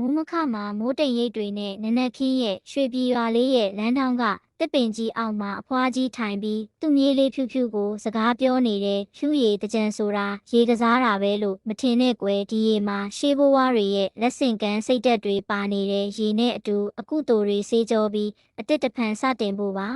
မိုးမခမှာမိုးတိမ်ရိပ်တွေနဲ့နနက်ခင်းရဲ့ရွှေပြည်ရွာလေးရဲ့လမ်းထောင်းကတစ်ပင်ကြီးအောက်မှာအဖွားကြီးထိုင်ပြီးသူ့မြေးလေးဖြူဖြူကိုစကားပြောနေတဲ့ဖြူရည်တကြံဆိုတာရေကစားတာပဲလို့မထင်နဲ့ကွယ်ဒီရေမှာရှေးဘဝတွေရဲ့လက်ဆင့်ကမ်းစိတ်သက်တွေပါနေတဲ့ရေနဲ့အတူအကုသိုလ်တွေစေးကြောပြီးအတစ်တဖန်စတင်ဖို့ပါ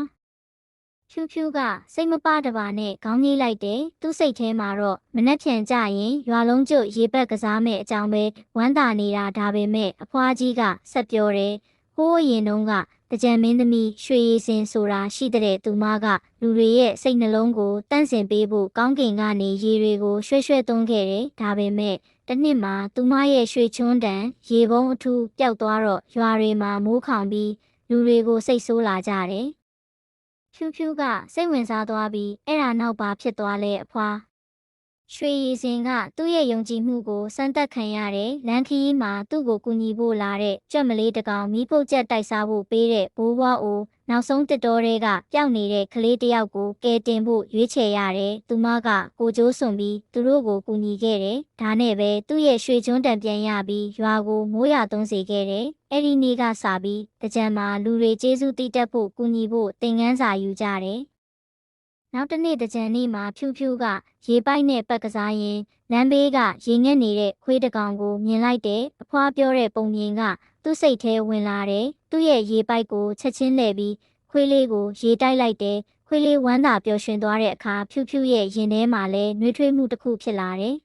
ဖြူဖြူကစိတ်မပတပါနဲ့ခေါင်းကြီးလိုက်တယ်သူ့စိတ်ထဲမှာတော့မနှက်ဖြန်ကြရင်ရွာလုံးကျွတ်ရေပက်ကစားမဲ့အကြောင်းပဲဝမ်းသာနေတာဒါပေမဲ့အဖွားကြီးကဆက်ပြောတယ်ဟိုးအရင်တုန်းကတကြံမင်းသမီးရွှေရည်စင်ဆိုတာရှိတဲ့သူမကလူတွေရဲ့စိတ်နှလုံးကိုတန့်စင်ပေးဖို့ကောင်းကင်ကနေရေတွေကိုရွှဲရွှဲသွန်းခဲ့တယ်ဒါပေမဲ့တစ်နှစ်မှာသူမရဲ့ရွှေချွန်းတန်ရေပုံးအထူးပျောက်သွားတော့ရွာတွေမှာမိုးခေါင်ပြီးလူတွေကိုစိတ်ဆိုးလာကြတယ် ဖြူဖြူကစိတ်ဝင်စားသွားပြီးအဲ့ဒါနောက်ပါဖြစ်သွားလဲအဖွာရွှေရည်စင်ကသူ့ရဲ့ယုံကြည်မှုကိုစမ်းသပ်ခံရတယ်လမ်းခရီးမှာသူ့ကိုကူညီဖို့လာတဲ့ကြက်မလေးတစ်ကောင်မီးပုတ်ချက်တိုက်စားဖို့ပေးတဲ့ဘိုးဘွားအို နောက်ဆုံးတစ်တော်တွေကပျောက်နေတဲ့ကလေးတစ်ယောက်ကိုကယ်တင်ဖို့ရွေးချယ်ရတယ်သူမကကိုကျိုးစွန်ပြီးသူတို့ကိုကူညီခဲ့တယ်ဒါနဲ့ပဲသူ့ရဲ့ရွှေချွန်းတံပြန်ရပြီးရွာကိုမိုးရသွန်းစေခဲ့တယ်အဲ့ဒီနေ့ကစပြီးတကြံမှာလူတွေကျေးဇူးတိတက်ဖို့ကူညီဖို့သင်ခန်းစာယူကြတယ်နောက်တစ်နေ့တကြံနေ့မှာဖြူဖြူကရေပိုက်နဲ့ပက်ကစားရင်လမ်းဘေးကရေငက်နေတဲ့ခွေးတစ်ကောင်ကိုမြင်လိုက်တယ်အဖွားပြောတဲ့ပုံမြင်ကသူ့စိတ်ထဲဝင်လာတယ် သူ့ရဲ့ရေပိုက်ကိုချက်ချင်းလှည့်ပြီးခွေးလေးကိုရေတိုက်လိုက်တယ်ခွေးလေးဝမ်းသာပျော်ရွှင်သွားတဲ့အခါဖြူဖြူရဲ့ရင်ထဲမှာလည်းနှွေးထွေးမှုတစ်ခုဖြစ်လာတယ်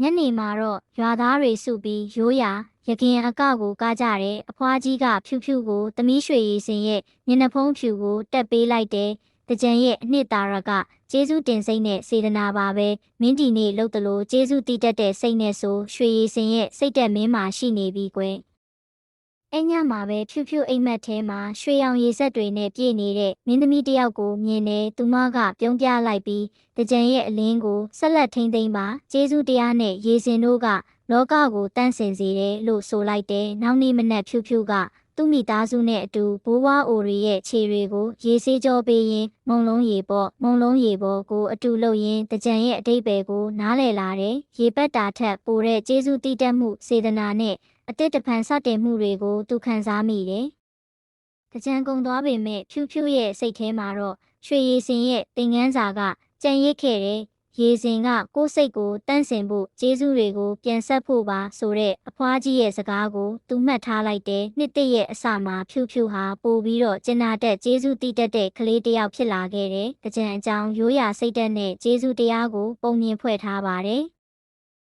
ညနေမှာတော့ရွာသားတွေစုပြီးရိုးရာရခင်အကောက်ကိုကားကြတယ်အဖွားကြီးကဖြူဖြူကိုသမီးရွှေရည်စင်ရဲ့မျက်နှာဖုံးဖြူကိုတက်ပေးလိုက်တယ်တကြံရဲ့အနှစ်သာရကကျေးဇူးတင်စိတ်နဲ့စေတနာပါပဲမင်းတီနေလှုပ်တလို့ကျေးဇူးတည်တတ်တဲ့စိတ်နဲ့ဆိုရွှေရည်စင်ရဲ့စိတ်တက်မင်းမှာရှိနေပြီကွယ် အဲ့ညမှာပဲဖြူဖြူအိမ်မက်ထဲမှာရွှေရောင်ရေစက်တွေနဲ့ပြည့်နေတဲ့မင်းသမီးတစ်ယောက်ကိုမြင်နေသူမကပြုံးပြလိုက်ပြီးတကြံရဲ့အလင်းကိုဆက်လက်ထိမ့်သိမ့်ပါကျေးဇူးတရားနဲ့ရေစင်တို့ကလောကကိုတန့်စင်စေတယ်လို့ဆိုလိုက်တယ်နောက်နေ့မနက်ဖြူဖြူက သူ့မိသားစုနဲ့အတူဘိုးဘွားအိုရီရဲ့ခြေတွေကိုရေဆေးကြောပေးရင်းမုံလုံးရေပေါ့မုံလုံးရေပေါ်ကိုအတူလှုပ်ရင်းတကြံရဲ့အတိတ်ပဲကိုနားလည်လာတယ်ရေပက်တာထက်ပိုတဲ့ကျေးဇူးတည်တတ်မှုစေတနာနဲ့အတိတ်တဖန်စတင်မှုတွေကိုသူခံစားမိတယ်တကြံကုံသွားပေမဲ့ဖြူဖြူရဲ့စိတ်ထဲမှာတော့ရွှေရည်စင်ရဲ့သင်ငန်းစာကကြံရစ်ခဲ့တယ် ရေစင်ကကိုယ်စိတ်ကိုတန့်စင်ဖို့ကျေးဇူးတွေကိုပြန်ဆက်ဖို့ပါဆိုတဲ့အဖွားကြီးရဲ့စကားကိုသူမှတ်ထားလိုက်တယ်နှစ်တစ်ရဲ့အစမှာဖြူဖြူဟာပို့ပြီးတော့ကျင်နာတက်ကျေးဇူးတည်တတ်တဲ့ကလေးတစ်ယောက်ဖြစ်လာခဲ့တယ်။ကြံအကြောင်းရိုးရာစိတ်တက်နဲ့ကျေးဇူးတရားကိုပုံမြင်ဖွဲ့ထားပါတယ်။